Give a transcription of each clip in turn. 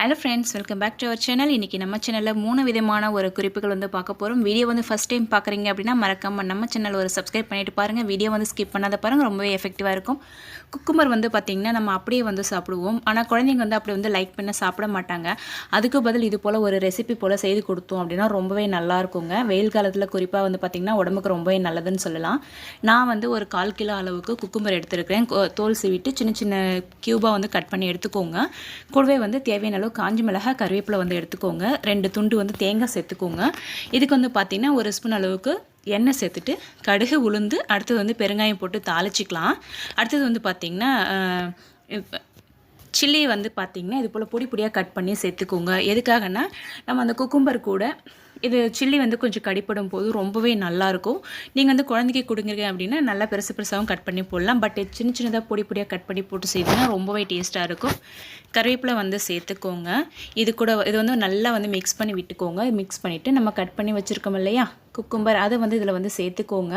Hello friends welcome back to our channel இன்றைக்கி நம்ம சேனலில் மூணு விதமான ஒரு குறிப்புகள் வந்து பார்க்க போகிறோம் வீடியோ வந்து ஃபஸ்ட் டைம் பார்க்குறீங்க அப்படின்னா மறக்காமல் நம்ம சேனல் ஒரு சப்ஸ்கிரைப் பண்ணிட்டு பாருங்கள் வீடியோ வந்து ஸ்கிப் பண்ணாத பாருங்கள் ரொம்பவே எஃபெக்டிவாக இருக்கும். குக்குமர் வந்து பார்த்திங்கன்னா நம்ம அப்படியே வந்து சாப்பிடுவோம். ஆனால் குழந்தைங்க வந்து அப்படி வந்து லைக் பண்ண சாப்பிட மாட்டாங்க. அதுக்கு பதில் இது போல் ஒரு ரெசிபி போல் செய்து கொடுத்தோம் அப்படின்னா ரொம்பவே நல்லா இருக்குங்க. வெயில் காலத்தில் குறிப்பாக வந்து பார்த்திங்கன்னா உடம்புக்கு ரொம்பவே நல்லதுன்னு சொல்லலாம். நான் வந்து ஒரு கால் கிலோ அளவுக்கு குக்கும்பர் எடுத்துருக்கிறேன். தோல் சீவிட்டு சின்ன சின்ன க்யூபாக வந்து கட் பண்ணி எடுத்துக்கோங்க. கூடவே வந்து தேவையான அளவு காஞ்சி மிளகாய் கருவேப்பிலை வந்து எடுத்துக்கோங்க. ரெண்டு துண்டு வந்து தேங்காய் சேர்த்துக்கோங்க. இதுக்கு வந்து பார்த்திங்கன்னா ஒரு ஸ்பூன் அளவுக்கு எண்ணெய் சேர்த்துட்டு கடுகு உளுந்து அடுத்தது வந்து பெருங்காயம் போட்டு தாளிச்சிக்கலாம். அடுத்தது வந்து பார்த்திங்கன்னா சில்லியை சில்லி வந்து பார்த்திங்கன்னா இது போல் பொடி பொடியாக கட் பண்ணி சேர்த்துக்கோங்க. எதுக்காகனா நம்ம அந்த குக்கும்பர் கூட இது சில்லி வந்து கொஞ்சம் கடிப்படும் போது ரொம்பவே நல்லாயிருக்கும். நீங்கள் வந்து குழந்தைக்கு கொடுங்குறீங்க அப்படின்னா நல்லா பெருசு பெருசாகவும் கட் பண்ணி போடலாம். பட் சின்ன சின்னதாக பொடி பொடியாக கட் பண்ணி போட்டு செய்தீங்கன்னா ரொம்பவே டேஸ்ட்டாக இருக்கும். கருவேப்பிலை வந்து சேர்த்துக்கோங்க. இது கூட இது வந்து நல்லா வந்து மிக்ஸ் பண்ணி விட்டுக்கோங்க. மிக்ஸ் பண்ணிவிட்டு நம்ம கட் பண்ணி வச்சுருக்கோம் இல்லையா? குக்கும்பர் அதை வந்து இதில் வந்து சேர்த்துக்கோங்க.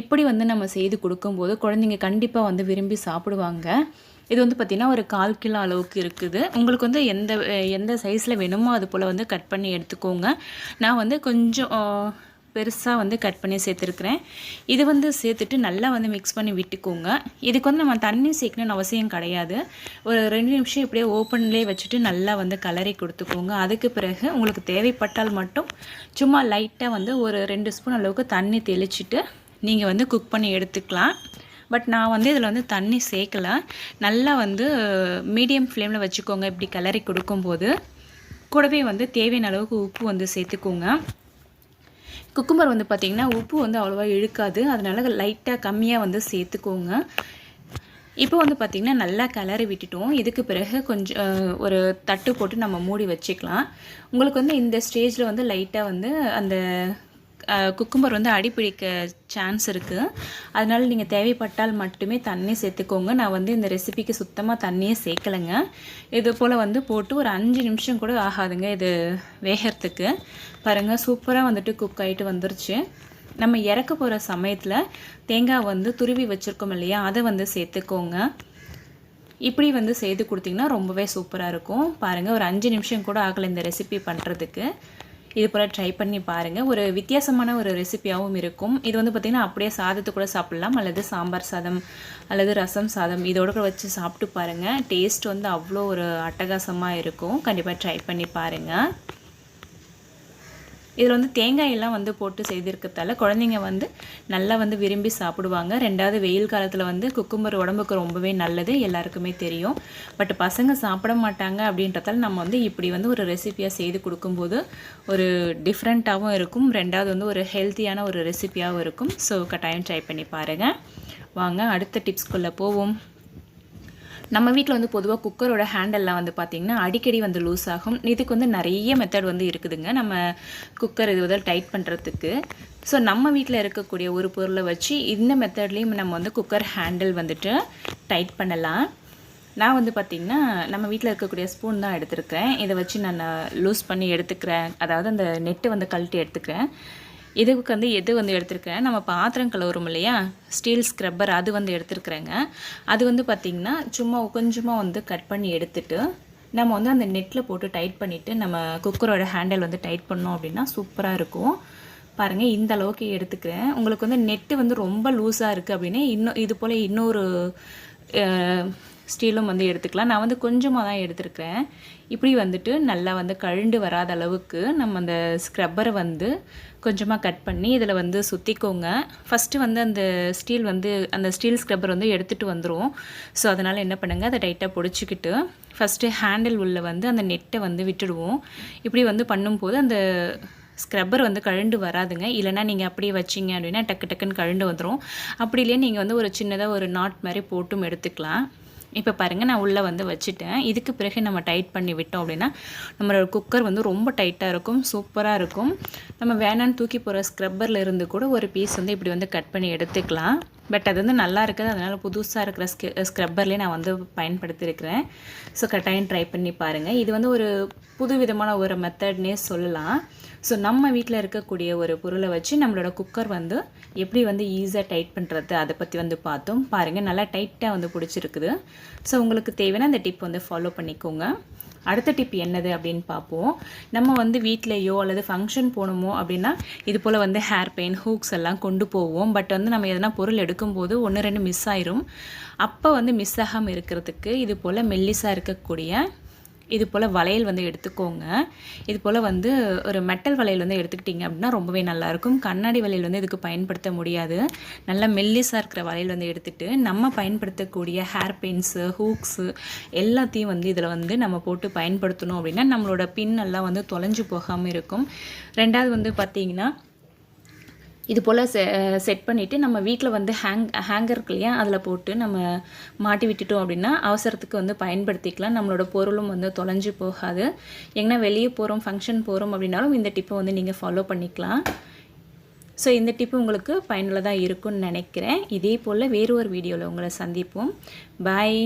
இப்படி வந்து நம்ம செய்து கொடுக்கும்போது குழந்தைங்க கண்டிப்பாக வந்து விரும்பி சாப்பிடுவாங்க. இது வந்து பார்த்திங்கன்னா ஒரு கால் கிலோ அளவுக்கு இருக்குது. உங்களுக்கு வந்து எந்த எந்த சைஸில் வேணுமோ அது போல் வந்து கட் பண்ணி எடுத்துக்கோங்க. நான் வந்து கொஞ்சம் பெருசாக வந்து கட் பண்ணி சேர்த்துருக்குறேன். இது வந்து சேர்த்துட்டு நல்லா வந்து மிக்ஸ் பண்ணி விட்டுக்கோங்க. இதுக்கு வந்து நம்ம தண்ணி சேர்க்கணும்னு அவசியம் கிடையாது. ஒரு ரெண்டு நிமிஷம் இப்படியே ஓப்பன்லேயே வச்சுட்டு நல்லா வந்து கலரி கொடுத்துக்கோங்க. அதுக்கு பிறகு உங்களுக்கு தேவைப்பட்டால் மட்டும் சும்மா லைட்டாக வந்து ஒரு ரெண்டு ஸ்பூன் அளவுக்கு தண்ணி தெளிச்சுட்டு நீங்கள் வந்து குக் பண்ணி எடுத்துக்கலாம். பட் நான் வந்து இதில் வந்து தண்ணி சேர்க்கலை. நல்லா வந்து மீடியம் ஃப்ளேமில் வச்சுக்கோங்க. இப்படி கிளறி கொடுக்கும்போது கூடவே வந்து தேவையான அளவுக்கு உப்பு வந்து சேர்த்துக்கோங்க. குக்கும்பர் வந்து பார்த்திங்கன்னா உப்பு வந்து அவ்வளோவா இழுக்காது. அதனால லைட்டாக கம்மியாக வந்து சேர்த்துக்கோங்க. இப்போ வந்து பார்த்திங்கன்னா நல்லா கிளறி விட்டுட்டோம். இதுக்கு பிறகு கொஞ்சம் ஒரு தட்டு போட்டு நம்ம மூடி வச்சுக்கலாம். உங்களுக்கு வந்து இந்த ஸ்டேஜில் வந்து லைட்டாக வந்து அந்த குக்கும்பர் வந்து அடிப்பிடிக்க சான்ஸ் இருக்குது அதனால் நீங்கள் தேவைப்பட்டால் மட்டுமே தண்ணி சேர்த்துக்கோங்க. நான் வந்து இந்த ரெசிபிக்கு சுத்தமாக தண்ணியே சேர்க்கலைங்க. இது போல் வந்து போட்டு ஒரு அஞ்சு நிமிஷம் கூட ஆகாதுங்க இது வேகிறதுக்கு. பாருங்கள் சூப்பராக வந்துட்டு குக் ஆகிட்டு வந்துருச்சு. நம்ம இறக்க போகிற சமயத்தில் தேங்காய் வந்து துருவி வச்சுருக்கோம் இல்லையா அதை வந்து சேர்த்துக்கோங்க. இப்படி வந்து செய்து கொடுத்தீங்கன்னா ரொம்பவே சூப்பராக இருக்கும். பாருங்கள் ஒரு அஞ்சு நிமிஷம் கூட ஆகலை இந்த ரெசிபி பண்ணுறதுக்கு இது போல் ட்ரை பண்ணி பாருங்கள் ஒரு வித்தியாசமான ஒரு ரெசிபியாகவும் இருக்கும். இது வந்து பார்த்திங்கன்னா அப்படியே சாதத்து கூட சாப்பிட்லாம். அல்லது சாம்பார் சாதம் அல்லது ரசம் சாதம் இதோட கூட வச்சு சாப்பிட்டு பாருங்கள் டேஸ்ட் வந்து அவ்வளோ ஒரு அட்டகாசமாக இருக்கும். கண்டிப்பாக ட்ரை பண்ணி பாருங்கள் இதில் வந்து தேங்காய் எல்லாம் வந்து போட்டு செய்திருக்கிறதால குழந்தைங்க வந்து நல்லா வந்து விரும்பி சாப்பிடுவாங்க. ரெண்டாவது வெயில் காலத்தில் வந்து குக்கும்பர் உடம்புக்கு ரொம்பவே நல்லது எல்லாருக்குமே தெரியும். பட் பசங்க சாப்பிட மாட்டாங்க அப்படின்றதால நம்ம வந்து இப்படி வந்து ஒரு ரெசிபியாக செய்து கொடுக்கும்போது ஒரு டிஃப்ரெண்ட்டாகவும் இருக்கும். ரெண்டாவது வந்து ஒரு ஹெல்த்தியான ஒரு ரெசிபியாகவும் இருக்கும். ஸோ கட்டாயம் ட்ரை பண்ணி பாருங்கள் வாங்க அடுத்த டிப்ஸ்குள்ளே போவோம். நம்ம வீட்டில் வந்து பொதுவாக குக்கரோட ஹேண்டல்லாம் வந்து பார்த்திங்கன்னா அடிக்கடி வந்து லூஸ் ஆகும். இதுக்கு வந்து நிறைய மெத்தட் வந்து இருக்குதுங்க. நம்ம குக்கர் இது வந்து டைட் பண்ணுறதுக்கு ஸோ நம்ம வீட்டில் இருக்கக்கூடிய ஒரு பொருளை வச்சு இந்த மெத்தட்லேயும் நம்ம வந்து குக்கர் ஹேண்டில் வந்துட்டு டைட் பண்ணலாம். நான் வந்து பார்த்திங்கன்னா நம்ம வீட்டில் இருக்கக்கூடிய ஸ்பூன் தான் எடுத்துருக்கிறேன். இதை வச்சு நான் லூஸ் பண்ணி எடுத்துக்கிறேன். அதாவது அந்த நெட்டு வந்து கழட்டி எடுத்துக்கிறேன். இதுக்கு வந்து எது வந்து எடுத்திருக்கிறேன்? நம்ம பாத்திரம் கழுவுறோம் இல்லையா? ஸ்டீல் ஸ்க்ரப்பர் அது வந்து எடுத்துருக்குறேங்க. அது வந்து பார்த்திங்கன்னா சும்மா கொஞ்சமாக வந்து கட் பண்ணி எடுத்துட்டு நம்ம வந்து அந்த நெட்டில் போட்டு டைட் பண்ணிவிட்டு நம்ம குக்கரோட ஹேண்டில் வந்து டைட் பண்ணோம் அப்படின்னா சூப்பராக இருக்கும். பாருங்கள் இந்த அளவுக்கு எடுத்துக்கிறேன். உங்களுக்கு வந்து நெட்டு வந்து ரொம்ப லூஸாக இருக்குது அப்படின்னா இன்னும் இது போல் இன்னொரு ஸ்டீலும் வந்து எடுத்துக்கலாம். நான் வந்து கொஞ்சமாக தான் எடுத்துருக்கிறேன். இப்படி வந்துட்டு நல்லா வந்து கழுண்டு வராத அளவுக்கு நம்ம அந்த ஸ்க்ரப்பரை வந்து கொஞ்சமாக கட் பண்ணி இதில் வந்து சுற்றிக்கோங்க ஃபஸ்ட்டு வந்து அந்த ஸ்டீல் வந்து அந்த ஸ்டீல் ஸ்க்ரப்பர் வந்து எடுத்துகிட்டு வந்துடும் ஸோ அதனால் என்ன பண்ணுங்கள் அதை டைட்டாக பிடிச்சிக்கிட்டு ஃபஸ்ட்டு ஹேண்டில் உள்ள வந்து அந்த நெட்டை வந்து விட்டுடுவோம். இப்படி வந்து பண்ணும்போது அந்த ஸ்க்ரப்பர் வந்து கழண்டு வராதுங்க. இல்லைனா நீங்கள் அப்படியே வச்சிங்க அப்படின்னா டக்கு டக்குன்னு கழண்டு வந்துடும் அப்படி இல்லையே நீங்கள் வந்து ஒரு சின்னதாக ஒரு நாட் மாதிரி போட்டும் எடுத்துக்கலாம். இப்போ பாருங்கள் நான் உள்ளே வந்து வச்சுட்டேன். இதுக்கு பிறகு நம்ம டைட் பண்ணி விட்டோம் அப்படின்னா நம்மளோட குக்கர் வந்து ரொம்ப டைட்டாக இருக்கும் சூப்பராக இருக்கும். நம்ம வேணான்னு தூக்கி போகிற ஸ்க்ரப்பரில் இருந்து கூட ஒரு பீஸ் வந்து இப்படி வந்து கட் பண்ணி எடுத்துக்கலாம். பட் அது வந்து நல்லா இருக்குது. அதனால் புதுசாக இருக்கிற ஸ்கி ஸ்க்ரப்பர்லேயே நான் வந்து பயன்படுத்தியிருக்கிறேன். ஸோ கட்டாயம் ட்ரை பண்ணி பாருங்கள் இது வந்து ஒரு புது விதமான ஒரு மெத்தட்னே சொல்லலாம். ஸோ நம்ம வீட்டில் இருக்கக்கூடிய ஒரு பொருளை வச்சு நம்மளோட குக்கர் வந்து எப்படி வந்து ஈஸியாக டைட் பண்ணுறது அதை பற்றி வந்து பார்த்தோம். பாருங்கள் நல்லா டைட்டாக வந்து பிடிச்சிருக்குது. ஸோ உங்களுக்கு தேவையான அந்த டிப் வந்து ஃபாலோ பண்ணிக்கோங்க. அடுத்த டிப் என்னது அப்படின்னு பார்ப்போம். நம்ம வந்து வீட்லேயோ அல்லது ஃபங்க்ஷன் போகணுமோ அப்படின்னா இது போல் வந்து ஹேர் பெயின் ஹூக்ஸ் எல்லாம் கொண்டு போவோம். பட் வந்து நம்ம எதனா பொருள் எடுக்கும்போது ஒன்று ரெண்டு மிஸ் ஆயிரும். அப்போ வந்து மிஸ் ஆகாமல் இருக்கிறதுக்கு இது போல் மெல்லிஸாக இருக்கக்கூடிய இது போல் வளையல் வந்து எடுத்துக்கோங்க. இது போல் வந்து ஒரு மெட்டல் வளையல் வந்து எடுத்துக்கிட்டிங்க அப்படின்னா ரொம்பவே நல்லாயிருக்கும். கண்ணாடி வளையல் வந்து இதுக்கு பயன்படுத்த முடியாது. நல்லா மெல்லிஸாக இருக்கிற வளையல் வந்து எடுத்துகிட்டு நம்ம பயன்படுத்தக்கூடிய ஹேர் பின்ஸு ஹூக்ஸு எல்லாத்தையும் வந்து இதில் வந்து நம்ம போட்டு பயன்படுத்தணும் அப்படின்னா நம்மளோட பின் எல்லாம் வந்து தொலைஞ்சு போகாமல் இருக்கும். ரெண்டாவது வந்து பார்த்திங்கன்னா இது போல் செ செட் பண்ணிவிட்டு நம்ம வீட்டில் வந்து ஹேங் ஹேங்கர் இருக்கு இல்லையா அதில் போட்டு நம்ம மாட்டி விட்டுட்டோம் அப்படின்னா அவசரத்துக்கு வந்து பயன்படுத்திக்கலாம். நம்மளோட பொருளும் வந்து தொலைஞ்சு போகாது. எங்கன்னா வெளியே போகிறோம் ஃபங்க்ஷன் போகிறோம் அப்படின்னாலும் இந்த டிப்பை வந்து நீங்கள் ஃபாலோ பண்ணிக்கலாம். ஸோ இந்த டிப்பு உங்களுக்கு பயனுள்ளதாக இருக்கும்னு நினைக்கிறேன். இதே போல் வேறு ஒரு வீடியோவில் உங்களை சந்திப்போம். பாய்